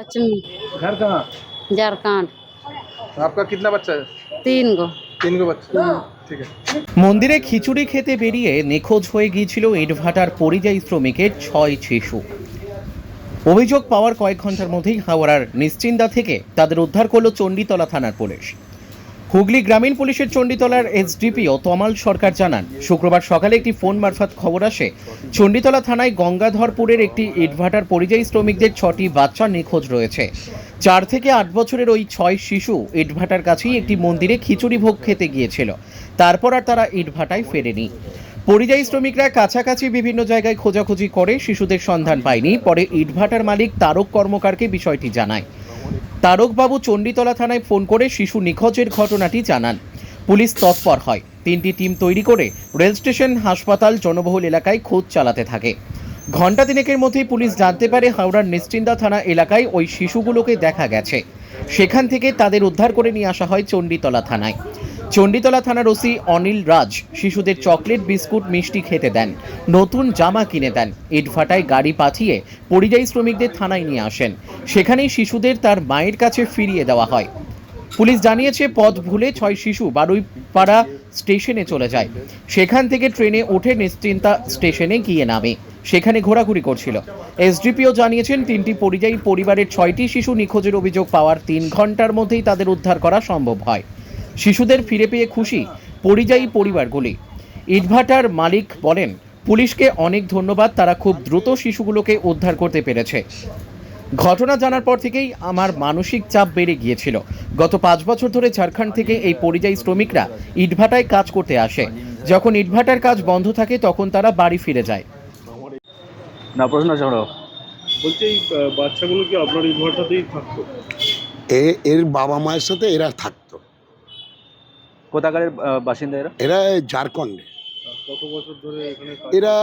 पश्चिम घर कहाँ झारखंड आपका कितना बच्चा है तीन गो तीन गो बच्चा ठीक है মন্দিরে খিচুড়ি খেতে বেরিয়ে নিখোঁজ হয়ে গিয়েছিল ইটভাটার পরিযায়ী শ্রমিকের ছয় শিশু অভিযোগ পাওয়ার কয়েক ঘন্টার মধ্যেই হাওড়ার নিশ্চিন্দা থেকে তাদের উদ্ধার করল চণ্ডীতলা থানার পুলিশ হুগলি গ্রামীণ পুলিশের চণ্ডীতলার এসডিপিও তমাল সরকার জানান, শুক্রবার সকালে একটি ফোন মারফত খবর আসে, চণ্ডীতলা থানায় গঙ্গাধরপুরের একটি ইটভাটার পরিযায়ী শ্রমিকদের ছটি বাচ্চা নিখোঁজ রয়েছে। চার থেকে আট বছরের ওই ছয় শিশু ইটভাটার কাছেই একটি মন্দিরে খিচুড়ি ভোগ খেতে গিয়েছিল। তারপর আর তারা ইটভাটায় ফেরেনি। পরিযায়ী শ্রমিকরা কাছাকাছি বিভিন্ন জায়গায় খোঁজাখুঁজি করে, শিশুদের সন্ধান পায়নি। পরে ইটভাটার মালিক তারক কর্মকারকে বিষয়টি জানায়। তারকবাবু চণ্ডীতলা থানায় ফোন করে শিশু নিখোঁজের ঘটনাটি জানান। পুলিশ তৎপর হয়। তিনটি টিম তৈরি করে রেল স্টেশন, হাসপাতাল, জনবহুল এলাকায় খোঁজ চালাতে থাকে। ঘণ্টা তিনেকের মধ্যেই পুলিশ জানতে পারে হাওড়ার নিশ্চিন্দা থানা এলাকায় ওই শিশুগুলোকে দেখা গেছে। সেখান থেকে তাদের উদ্ধার করে নিয়ে আসা হয় চণ্ডীতলা থানায়। চণ্ডীতলা থানার ওসি অনিল রাজ শিশুদের চকলেট, বিস্কুট, মিষ্টি খেতে দেন। নতুন জামা কিনে দেন। ইটভাটায় গাড়ি পাঠিয়ে পরিযায়ী শ্রমিকদের থানায় নিয়ে আসেন। সেখানেই শিশুদের তার মায়ের কাছে ফিরিয়ে দেওয়া হয়। পুলিশ জানিয়েছে, পথ ভুলে ছয় শিশু বারুইপাড়া স্টেশনে চলে যায়। সেখান থেকে ট্রেনে উঠে নিশ্চিন্তা স্টেশনে গিয়ে নামে। সেখানে ঘোরাঘুরি করছিল। এসডিপিও জানিয়েছেন, তিনটি পরিযায়ী পরিবারের ছয়টি শিশু নিখোঁজের অভিযোগ পাওয়ার তিন ঘণ্টার মধ্যেই তাদের উদ্ধার করা সম্ভব হয়। শিশুদের ফিরে পেয়ে খুশি পরিযায়ী পরিবারগুলি। ইটভাটার মালিক বলেন পুলিশকে অনেক ধন্যবাদ তারা খুব দ্রুত শিশুগুলোকে উদ্ধার করতে পেরেছে। ঘটনা জানার পর থেকেই আমার মানসিক চাপ বেড়ে গিয়েছিল। গত পাঁচ বছর ধরে ঝাড়খণ্ড থেকে এই পরিযায়ী শ্রমিকরা ইটভাটায় কাজ করতে আসে। যখন ইটভাটার কাজ বন্ধ থাকে তখন তারা বাড়ি ফিরে যায়। না প্রশ্ন ছাড়ো বলছি এই বাচ্চাগুলো কি আপনার এই ঘরটাতেই থাকতো? এ এর বাবা মায়ের সাথে এরা থাকতো। কোথাকারের বাসিন্দা এরা? এরা ঝাড়খণ্ডে। কত বছর ধরে এখানে এরা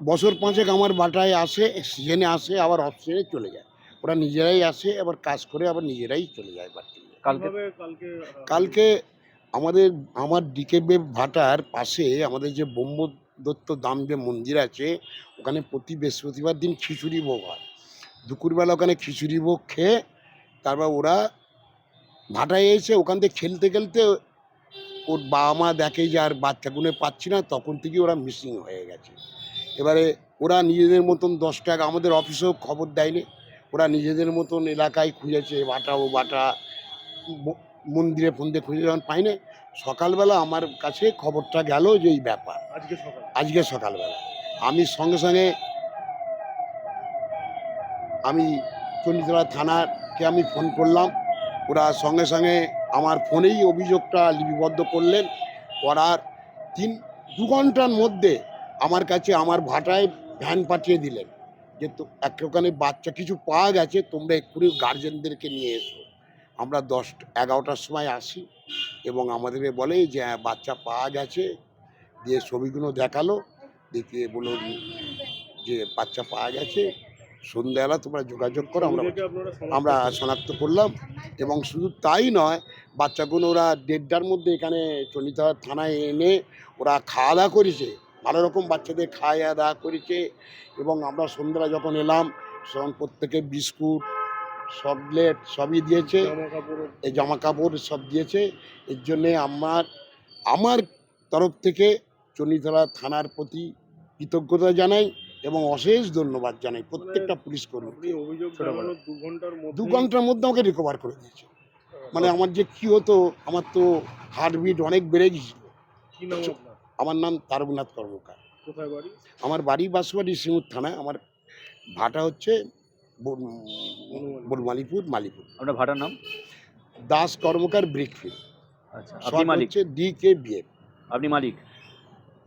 বছর পাঁচেক আমার বাটায় আসে সিজনে আসে আবার অফ সিজনে চলে যায়। ওরা নিজেরাই আসে আবার কাজ করে আবার নিজেরাই চলে যায় বাড়িতে। কালকে? কালকে আমাদের আমার ডিকেবে ভাটার পাশে আমাদের যে ব্রহ্ম দত্ত দাম যে মন্দির আছে ওখানে প্রতি বৃহস্পতিবার দিন খিচুড়ি ভোগ হয়। দুপুরবেলা ওখানে খিচুড়ি ভোগ খেয়ে তারপর ওরা ভাটায় এসে ওখান থেকে খেলতে খেলতে ওর বাবা মা দেখে যে আর বাচ্চাগুলো পাচ্ছি না তখন থেকে ওরা মিসিং হয়ে গেছে। এবারে ওরা নিজেদের মতন দশ টাকা আমাদের অফিসেও খবর দেয়নি। ওরা নিজেদের মতন এলাকায় খুঁজেছে বাটা ও বাটা মন্দিরে ফন্দিরে খুঁজে যখন পাইনি সকালবেলা আমার কাছে খবরটা গেল যে এই ব্যাপার। আজকে আজকে সকালবেলা। আমি সঙ্গে সঙ্গে আমি চণ্ডীতলা থানাকে আমি ফোন করলাম। ওরা সঙ্গে সঙ্গে আমার ফোনেই অভিযোগটা লিপিবদ্ধ করলেন। করার তিন দু ঘণ্টার মধ্যে আমার কাছে আমার ভাটায় ভ্যান পাঠিয়ে দিলেন যে তো এক বাচ্চা কিছু পাওয়া গেছে তোমরা এক্ষুনি গার্জেনদেরকে নিয়ে এসো। আমরা দশ এগারোটার সময় আসি এবং আমাদেরকে বলে যে হ্যাঁ, বাচ্চা পাওয়া গেছে। দিয়ে ছবিগুলো দেখাল দেখিয়ে বলল যে বাচ্চা পাওয়া গেছে। সন্ধ্যাবেলা তোমরা যোগাযোগ করো আমরা শনাক্ত আমরা শনাক্ত করলাম। এবং শুধু তাই নয় বাচ্চাগুলো ওরা দেড়টার মধ্যে এখানে চন্ডিতা থানায় এনে ওরা খাওয়া দাওয়া করেছে। ভালো রকম বাচ্চাদের খাওয়া দাওয়া করেছে। এবং আমরা সন্ধ্যাবেলা যখন এলাম তখন প্রত্যেকে বিস্কুট চকলেট সবই দিয়েছে। এই জামা কাপড় সব দিয়েছে। এর জন্যে আমার আমার তরফ থেকে চণ্ডীতলা থানার প্রতি কৃতজ্ঞতা জানাই। এবং অশেষ ধন্যবাদ জানাই প্রত্যেকটা পুলিশ কর্মী দু ঘণ্টার মধ্যে আমাকে রিকভার করে দিয়েছে। মানে আমার যে কি হতো আমার তো হার্টবিট অনেক বেড়ে গেছিল কি নাম আমার নাম তারকনাথ কর্মকার। কোথায় বাড়ি? আমার বাড়ি বাঁশবাড়ি সিঙ্গুর থানায়। আমার ভাটা হচ্ছে বনমালিপুর। মালিপুর। আপনার ভাটার নাম? দাস কর্মকার ব্রিকফিল্ড। আচ্ছা আপনি মালিক? হচ্ছে ডি কে বিএফ আপনি মালিক?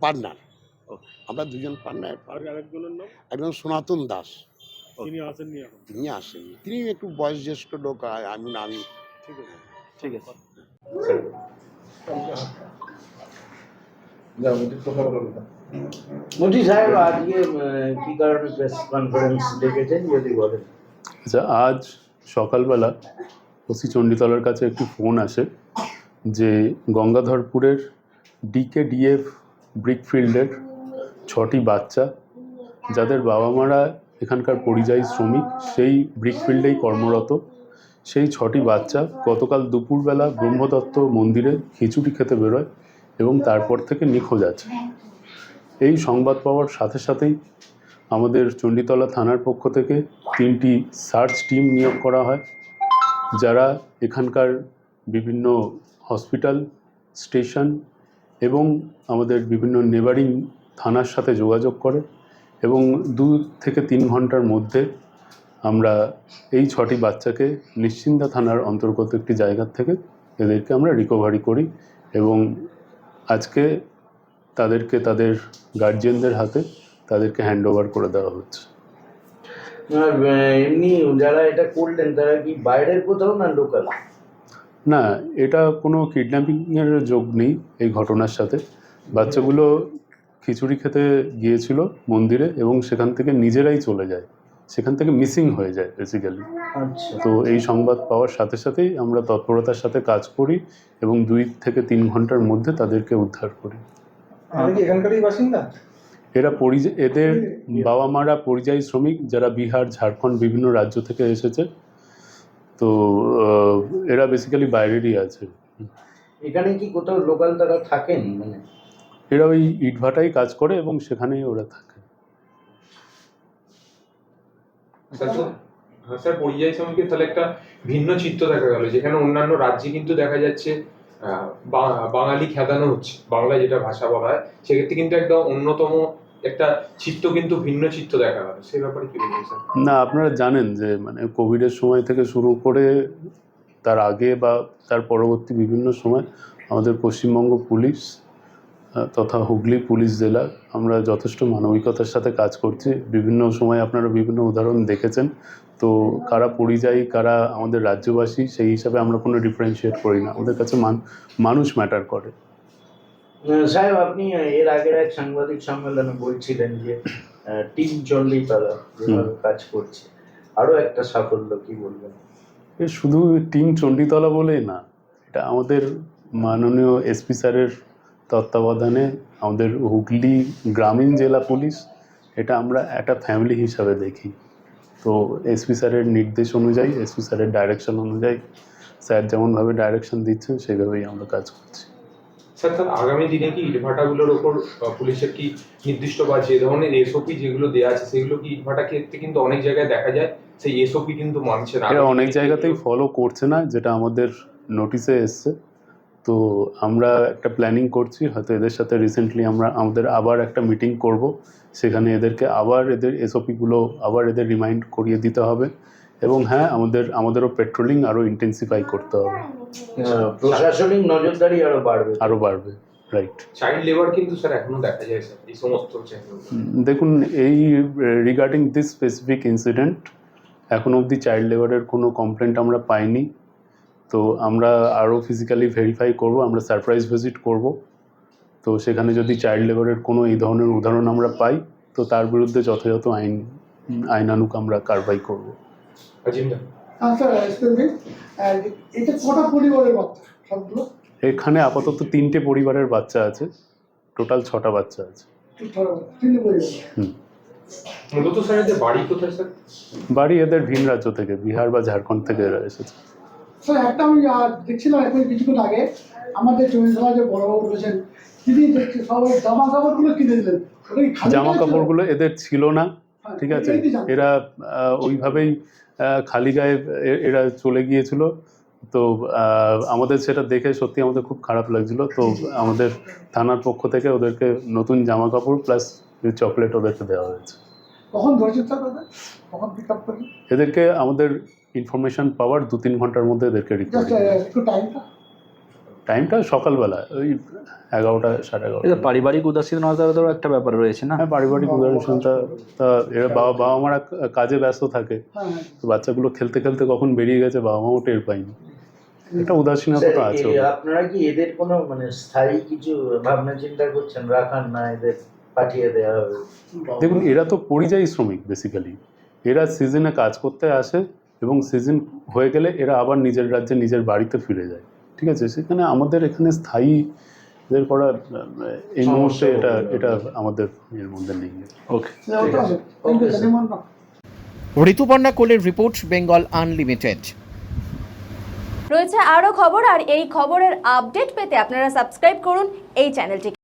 পার্টনার। আমরা দুজন পার্টনার আর আরেকজনের নাম? একজন সনাতন দাস। তিনি আসেননি এখন? তিনি আসেননি। তিনি একটু বয়োজ্যেষ্ঠ লোক আমি না আমি ঠিক আছে। ঠিক আছে। মোদি সাহেব আজকে কি কারণে প্রেস কনফারেন্স ডেকেছেন যদি বলেন। আচ্ছা আজ সকালবেলা ওসি চণ্ডীতলার কাছে একটি ফোন আসে যে গঙ্গাধরপুরের ডিকেডিএফ ব্রিকফিল্ডের ছটি বাচ্চা, যাদের বাবা মারা এখানকার পরিযায়ী শ্রমিক, সেই ব্রিকফিল্ডেই কর্মরত। সেই ছটি বাচ্চা গতকাল দুপুরবেলা ব্রহ্মদত্ত মন্দিরে খিচুড়ি খেতে বেরোয় এবং তারপর থেকে নিখোঁজ আছে। এই সংবাদ পাওয়ার সাথে সাথেই আমাদের চণ্ডীতলা থানার পক্ষ থেকে তিনটি সার্চ টিম নিয়োগ করা হয়, যারা এখানকার বিভিন্ন হসপিটাল, স্টেশন এবং আমাদের বিভিন্ন নেবারিং থানার সাথে যোগাযোগ করে এবং দু থেকে তিন ঘণ্টার মধ্যে আমরা এই ছটি বাচ্চাকে নিশ্চিন্দা থানার অন্তর্গত একটি জায়গা থেকে এদেরকে আমরা রিকভারি করি এবং আজকে তাদেরকে তাদের গার্জিয়ানদের হাতে তাদেরকে হ্যান্ড ওভার করে দেওয়া হচ্ছে। এমনি যারা এটা করলেন তারা কি বাইরের কোথাও না লোকাল না এটা কোনো কিডন্যাপিংয়ের যোগ নেই এই ঘটনার সাথে। বাচ্চাগুলো খিচুড়ি খেতে গিয়েছিল মন্দিরে এবং সেখান থেকে নিজেরাই চলে যায়। সেখান থেকে মিসিং হয়ে যায় বেসিক্যালি আচ্ছা। তো এই সংবাদ পাওয়ার সাথে সাথেই আমরা তৎপরতার সাথে কাজ করি এবং দুই থেকে তিন ঘণ্টার মধ্যে তাদেরকে উদ্ধার করি। এরা পরিযায়ী এদের বাবা মারা পরিযায়ী শ্রমিক যারা বিহার ঝাড়খণ্ড বিভিন্ন রাজ্য থেকে এসেছে। তো এরা বেসিক্যালি বাইরেরই আছে। এখানে কি কোথাও লোকাল তারা থাকেন? মানে এরা ওই ইটভাটাই কাজ করে এবং সেখানেই ওরা থাকে। স্যার হ্যাঁ স্যার পরিযায়ী শ্রমিকের তাহলে একটা ভিন্ন চিত্র দেখা গেল যেখানে অন্যান্য রাজ্যে কিন্তু দেখা যাচ্ছে বাঙালি খেদানো হচ্ছে বাংলায় যেটা ভাষা বলা হয় সেক্ষেত্রে কিন্তু একটা অন্যতম একটা চিত্র কিন্তু ভিন্ন চিত্র দেখা গেল। সে ব্যাপারে কি বলবেন স্যার? না আপনারা জানেন যে মানে কোভিডের সময় থেকে শুরু করে তার আগে বা তার পরবর্তী বিভিন্ন সময় আমাদের পশ্চিমবঙ্গ পুলিশ তথা হুগলি পুলিশ জেলা আমরা যথেষ্ট মানবিকতার সাথে কাজ করছি। বিভিন্ন সময় আপনারা বিভিন্ন উদাহরণ দেখেছেন। তো কারা পরিযায়ী কারা আমাদের রাজ্যবাসী সেই হিসাবে আমরা কোনো ডিফারেন্সিয়েট করি না। আমাদের কাছে মান মানুষ ম্যাটার করে। সাহেব আপনি এর আগের এক সাংবাদিক সম্মেলনে বলছিলেন যে টিম চললেই তারা কাজ করছে। আরও একটা সাফল্য কি বলবেন? এ শুধু টিম চণ্ডীতলা বলেই না এটা আমাদের মাননীয় এসপি স্যারের তত্ত্বাবধানে আমাদের হুগলি গ্রামীণ জেলা পুলিশ এটা আমরা একটা ফ্যামিলি হিসাবে দেখি। তো এসপি স্যারের নির্দেশ অনুযায়ী এসপি স্যারের ডাইরেকশন অনুযায়ী স্যার যেমনভাবে ডাইরেকশন দিচ্ছেন সেভাবেই আমরা কাজ করছি। স্যার তার আগামী দিনে কি ইটভাটাগুলোর ওপর পুলিশের কি নির্দিষ্ট বা যে ধরনের এসওপি যেগুলো দেওয়া আছে সেগুলো কি ইটভাটা ক্ষেত্রে কিন্তু অনেক জায়গায় দেখা যায়? সেই এসওপি কিন্তু মানছে না। অনেক জায়গাতেই ফলো করছে না যেটা আমাদের নোটিশে এসছে। তো আমরা একটা প্ল্যানিং করছি হয়তো এদের সাথে রিসেন্টলি আমরা আমাদের আবার একটা মিটিং করব। সেখানে এদেরকে আবার এদের এসওপিগুলো আবার এদের রিমাইন্ড করিয়ে দিতে হবে। এবং হ্যাঁ আমাদের আমাদেরও পেট্রোলিং আরও ইন্টেন্সিফাই করতে হবে। প্রশাসনিক নজরদারি আরও বাড়বে। আরও বাড়বে রাইট চাইল্ড লেবার কিন্তু স্যার এখনও দেখা যায় স্যার এই সমস্ত দেখুন এই রিগার্ডিং দিস স্পেসিফিক ইনসিডেন্ট এখন অবধি চাইল্ড লেবারের কোনো কমপ্লেন্ট আমরা পাইনি। তো আমরা আরও ফিজিক্যালি ভেরিফাই করব আমরা সারপ্রাইজ ভিজিট করব। তো সেখানে যদি চাইল্ড লেবারের কোনো এই ধরনের উদাহরণ আমরা পাই তো তার বিরুদ্ধে যথাযথ আইন আইনানুক আমরা কারবাই করব। সবগুলো? এখানে আপাতত তিনটে পরিবারের বাচ্চা আছে টোটাল ছটা বাচ্চা আছে। বাড়ি এদের ভিন রাজ্য থেকে বিহার বা ঝাড়খণ্ড থেকে এরা এসেছে। স্যার একটা আমি দেখছিলাম এখন কিছুক্ষণ আগে আমাদের যে বড়বাবু রয়েছেন তিনি দেখছি সব ওই জামা কাপড়গুলো কিনে দিলেন। জামা? কাপড়গুলো এদের ছিল না হ্যাঁ, ঠিক আছে? এরা ওইভাবেই খালি গায়ে এরা চলে গিয়েছিল। তো আমাদের সেটা দেখে সত্যি আমাদের খুব খারাপ লাগছিল। তো আমাদের থানার পক্ষ থেকে ওদেরকে নতুন জামা কাপড় প্লাস চকলেট ওদেরকে দেওয়া হয়েছে। কখন এদেরকে আমাদের ইনফরমেশন পাওয়ার দু তিন ঘণ্টার মধ্যে এদেরকে একটু টাইমটা সকালবেলা ওই এগারোটা সাড়ে এটা এগারোটা পারিবারিক উদাসীনতারও একটা ব্যাপার রয়েছে না? হ্যাঁ পারিবারিক উদাহরণটা তা এরা বাবা বাবা মারা কাজে ব্যস্ত থাকে। হ্যাঁ হ্যাঁ। তো বাচ্চাগুলো খেলতে খেলতে কখন বেরিয়ে গেছে বাবা মাও টের পায়নি। একটা উদাসীনতা তো আছে আপনারা কি এদের কোনো মানে স্থায়ী কিছু ভাবনা চিন্তা করছেন? রাখার না এদের পাঠিয়ে দেওয়া হবে? দেখুন এরা তো পরিযায়ী শ্রমিক বেসিক্যালি এরা সিজনে কাজ করতে আসে এবং সিজন হয়ে গেলে এরা আবার নিজের রাজ্যে নিজের বাড়িতে ফিরে যায়। ঠিক আছে? সেখানে আমাদের এখানে স্থায়ী এদের করা এই মুহূর্তে এটা এটা আমাদের এর মধ্যে নেই। ওকে ঋতুপর্ণা কোলের রিপোর্ট বেঙ্গল আনলিমিটেড রয়েছে আরও খবর আর এই খবরের আপডেট পেতে আপনারা সাবস্ক্রাইব করুন এই চ্যানেলটিকে